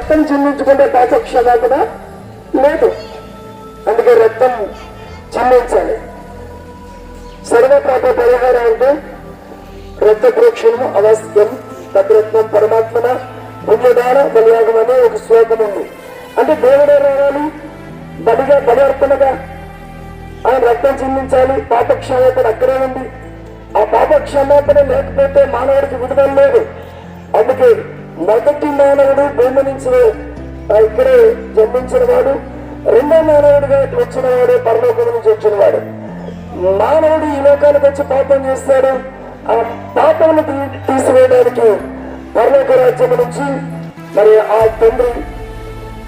రక్తం చిందించుకుంటే పాప క్షమాపణ లేదు. అందుకే రక్తం చిందించాలి సర్వ పాప పరిహారం అంటే రక్త ప్రోక్షణము అవస్యం తద్రత్నం పరమాత్మన పుణ్యదాన బలియాగం అనే ఒక శ్లోకం ఉంది. అంటే దేవుడే రావాలి. బలిగా బలి అర్పణగా ఆయన రక్తం చిందించాలి పాప క్షమాపణ అక్కడే ఉంది. ఆ పాప క్షమాపణ లేకపోతే మానవుడికి విడుదల లేదు. అందుకే మొదటి మానవుడు భూమి నుంచి ఆ, ఇక్కడే జన్మించిన వాడు. రెండో మానవుడిగా వచ్చిన వాడు పరలోకం నుంచి వచ్చిన వాడు మానవుడు ఈ లోకానికి వచ్చి పాపం చేస్తాడు. ఆ పాపమును తీసివేయడానికి పరలోక రాజ్యం నుంచి మరి ఆ తండ్రి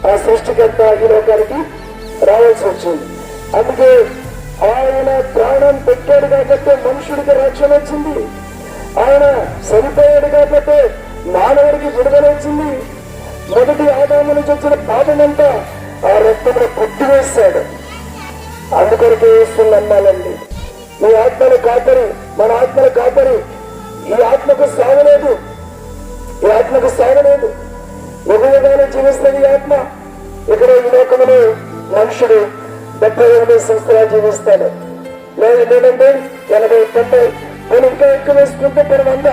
ఆ సృష్టికర్త ఈ లోకానికి రావాల్సి వచ్చింది. అందుకే ఆయన ప్రాణం పెట్టాడు కాబట్టి మనుషుడికి రక్షణ వచ్చింది. ఆయన చనిపోయాడు కాబట్టి మానవుడికి విడుదల వచ్చింది మొదటి ఆదాము నుంచి వచ్చిన పాపమంతా ఆ రక్తంలో పుట్టివేశాడు అందుకొరకు వేస్తుంది నమ్మాలండి. మీ ఆత్మను కాపరి మన ఆత్మను కాపరి ఈ ఆత్మకు సాగలేదు ఈ ఆత్మకు సాగలేదు యుగయుగానే జీవిస్తుంది ఈ ఆత్మ ఇక్కడ ఈ లోకంలో మనుషుడు డెబ్బై ఎనభై సంవత్సరాలు జీవిస్తాడు. లేదు లేదంటే ఎనభై తొంభై నేను ఇంకా ఎక్కువ వేసుకుంటే పని వంద.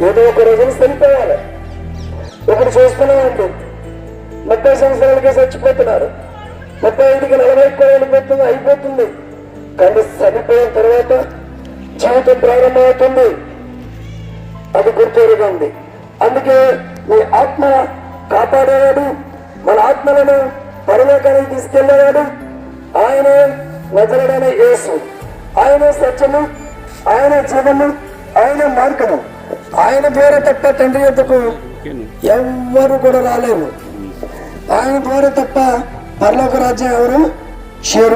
ఏదో ఒక రోజున చనిపోవాలి. ఇప్పుడు చూస్తున్నామండి ముప్పై సంవత్సరాలకే చచ్చిపోతున్నారు ముప్పై ఐదుకి నలభై కూడా వెళ్ళిపోతుంది అయిపోతుంది. కానీ చనిపోయిన తర్వాత జీవితం ప్రారంభమవుతుంది. అది గుర్తెరగండి అందుకే మీ ఆత్మ కాపాడేవాడు మన ఆత్మలను పరలోకానికి తీసుకెళ్ళేవాడు ఆయన నజరడనే యేసు. ఆయన సత్యము ఆయన జీవము ఆయన మార్గము. ఆయన పేరు తప్ప తండ్రి యొద్దకు ఎవ్వరు కూడా రాలేరు. ఆయన పేరు తప్ప పరలోక రాజ్యం ఎవరు? చేరు